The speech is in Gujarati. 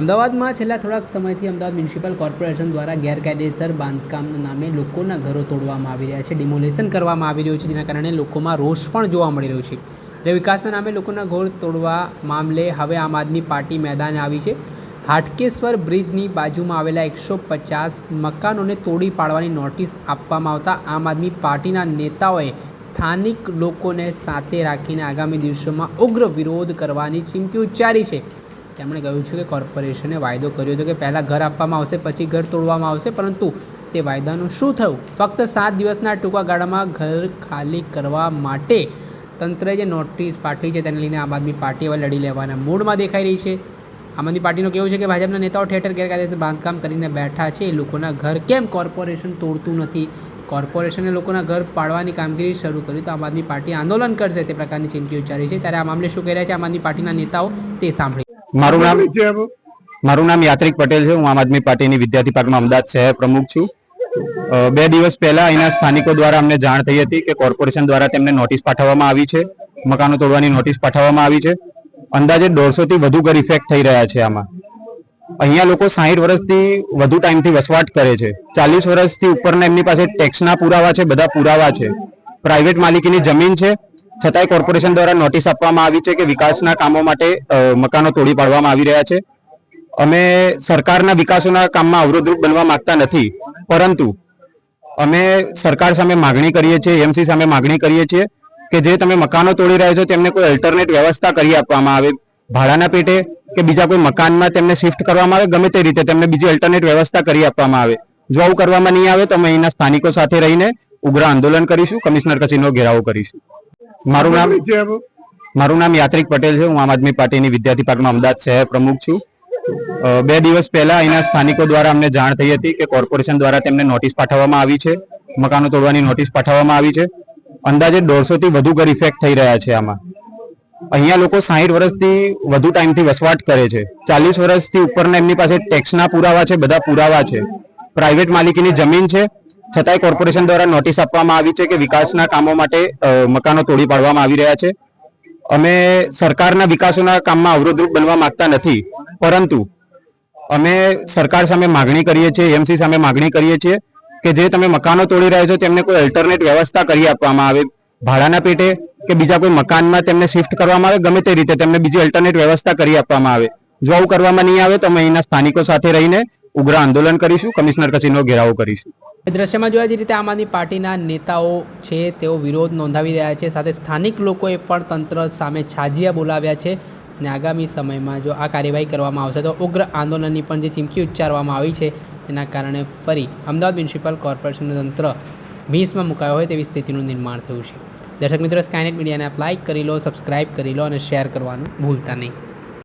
અમદાવાદમાં છેલ્લા થોડાક સમયથી અમદાવાદ મ્યુનિસિપલ કોર્પોરેશન દ્વારા ગેરકાયદેસર બાંધકામના નામે લોકોના ઘરો તોડવામાં આવી રહ્યા છે, ડિમોલેશન કરવામાં આવી રહ્યું છે, જેના કારણે લોકોમાં રોષ પણ જોવા મળી રહ્યો છે. એટલે વિકાસના નામે લોકોના ઘર તોડવા મામલે હવે આમ આદમી પાર્ટી મેદાને આવી છે. હાટકેશ્વર બ્રિજની બાજુમાં આવેલા એકસો પચાસ મકાનોને તોડી પાડવાની નોટિસ આપવામાં આવતા આમ આદમી પાર્ટીના નેતાઓએ સ્થાનિક લોકોને સાથે રાખીને આગામી દિવસોમાં ઉગ્ર વિરોધ કરવાની ચીમકી ઉચ્ચારી છે. તેમણે કહ્યું છે કે કોર્પોરેશને વાયદો કર્યો હતો કે પહેલાં ઘર આપવામાં આવશે, પછી ઘર તોડવામાં આવશે, પરંતુ તે વાયદાનું શું થયું? ફક્ત સાત દિવસના ટૂંકા ગાળામાં ઘર ખાલી કરવા માટે તંત્રએ જે નોટિસ પાઠવી છે તેને લઈને આમ આદમી પાર્ટી હવે લડી લેવાના મૂડમાં દેખાઈ રહી છે. આમ આદમી પાર્ટીનું કહેવું છે કે ભાજપના નેતાઓ ઠેઠર ઠેર ગેરકાયદેસર બાંધકામ કરીને બેઠા છે. એ લોકોના ઘર કેમ કોર્પોરેશન તોડતું નથી? કોર્પોરેશને લોકોના ઘર પાડવાની કામગીરી શરૂ કરી તો આમ આદમી પાર્ટી આંદોલન કરશે તે પ્રકારની ચીમકી ઉચ્ચારી છે. ત્યારે આ મામલે શું કહી રહ્યા છે આમ આદમી પાર્ટીના નેતાઓ? તે સાંભળી મારું નામ મારું નામ યાત્રિક પટેલ છે. હું આમ આદમી પાર્ટીની વિદ્યાર્થી પાર્કમાં અમદાવાદ શહેર પ્રમુખ છું. બે દિવસ પહેલા અહીંના સ્થાનિકો દ્વારા અમને જાણ થઈ હતી કે કોર્પોરેશન દ્વારા તેમને નોટિસ પાઠવવામાં આવી છે. મકાનો તોડવાની નોટિસ પાઠવવામાં આવી છે. અંદાજે દોઢસોથી વધુ ઘર ઇફેક્ટ થઈ રહ્યા છે આમાં. અહીંયા લોકો સાહીઠ વર્ષથી વધુ ટાઈમથી વસવાટ કરે છે. ચાલીસ વર્ષથી ઉપરના એમની પાસે ટેક્સના પુરાવા છે બધા પુરાવા છે. પ્રાઇવેટ માલિકીની જમીન છે. છતાંય કોર્પોરેશન દ્વારા નોટિસ આપવામાં આવી છે કે વિકાસના કામો માટે મકાનો તોડી પાડવામાં આવી રહ્યા છે. અમે સરકારના વિકાસોના કામમાં અવરોધરૂપ બનવા માંગતા નથી, પરંતુ અમે સરકાર સામે માગણી કરીએ છીએ એમસી સામે માગણી કરીએ છીએ કે જે તમે મકાનો તોડી રહ્યા છો તેમને કોઈ અલ્ટરનેટ વ્યવસ્થા કરી આપવામાં આવે, ભાડાના પેટે કે બીજા કોઈ મકાનમાં તેમને શિફ્ટ કરવામાં આવે, ગમે તે રીતે તેમને બીજી અલ્ટરનેટ વ્યવસ્થા કરી આપવામાં આવે. જો આવું કરવામાં નહીં આવે તો અમે અહીંના સ્થાનિકો સાથે રહીને ઉગ્ર આંદોલન કરીશું, કમિશનર કચેરીનો ઘેરાવો કરીશું. મારું નામ મારું નામ યાત્રિક પટેલ છે. હું આમ આદમી પાર્ટીની વિદ્યાર્થી પાર્કમાં અમદાવાદ શહેર પ્રમુખ છું. બે દિવસ પહેલા અહીંના સ્થાનિકો દ્વારા અમને જાણ થઈ હતી કે કોર્પોરેશન દ્વારા તેમને નોટિસ પાઠવવામાં આવી છે. મકાનો તોડવાની નોટિસ પાઠવવામાં આવી છે. અંદાજે દોઢસોથી વધુ ઘર ઇફેક્ટ થઈ રહ્યા છે આમાં. અહીંયા લોકો સાહીઠ વર્ષથી વધુ ટાઈમથી વસવાટ કરે છે. ચાલીસ વર્ષથી ઉપરના એમની પાસે ટેક્સના પુરાવા છે બધા પુરાવા છે. પ્રાઇવેટ માલિકીની જમીન છે. છતાંય કોર્પોરેશન દ્વારા નોટિસ આપવામાં આવી છે કે વિકાસના કામો માટે મકાનો તોડી પાડવામાં આવી રહ્યા છે. અમે સરકારના વિકાસના કામમાં અવરોધરૂપ બનવા માંગતા નથી, પરંતુ અમે સરકાર સામે માગણી કરીએ છીએ એમસી સામે માગણી કરીએ છીએ કે જે તમે મકાનો તોડી રહ્યા છો, તેમને કોઈ અલ્ટરનેટ વ્યવસ્થા કરી આપવામાં આવે. ભાડાના પેટે કે બીજા કોઈ મકાનમાં તેમને શિફ્ટ કરવામાં આવે, ગમે તે રીતે તેમને બીજી અલ્ટરનેટ વ્યવસ્થા કરી આપવામાં આવે. જો આવું કરવામાં નહીં આવે, તો અમે અહીંના સ્થાનિકો સાથે રહીને ઉગ્ર આંદોલન કરીશું, કમિશનર કચેરીનો ઘેરાવો કરીશું. દ્રશ્યમાં જોયા જે રીતે આમ આદમી પાર્ટીના નેતાઓ છે, તેઓ વિરોધ નોંધાવી રહ્યા છે. સાથે સ્થાનિક લોકોએ પણ તંત્ર સામે છાજિયા બોલાવ્યા છે ને આગામી સમયમાં જો આ કાર્યવાહી કરવામાં આવશે તો ઉગ્ર આંદોલનની પણ જે ચીમકી ઉચ્ચારવામાં આવી છે, તેના કારણે ફરી અમદાવાદ મ્યુનિસિપલ કોર્પોરેશનનું તંત્ર ભીંસમાં મુકાયો હોય તેવી સ્થિતિનું નિર્માણ થયું છે. દર્શક મિત્રો સ્કાયનેટ મીડિયાને આપ લાઇક કરી લો સબસ્ક્રાઇબ કરી લો અને શેર કરવાનું ભૂલતા નહીં.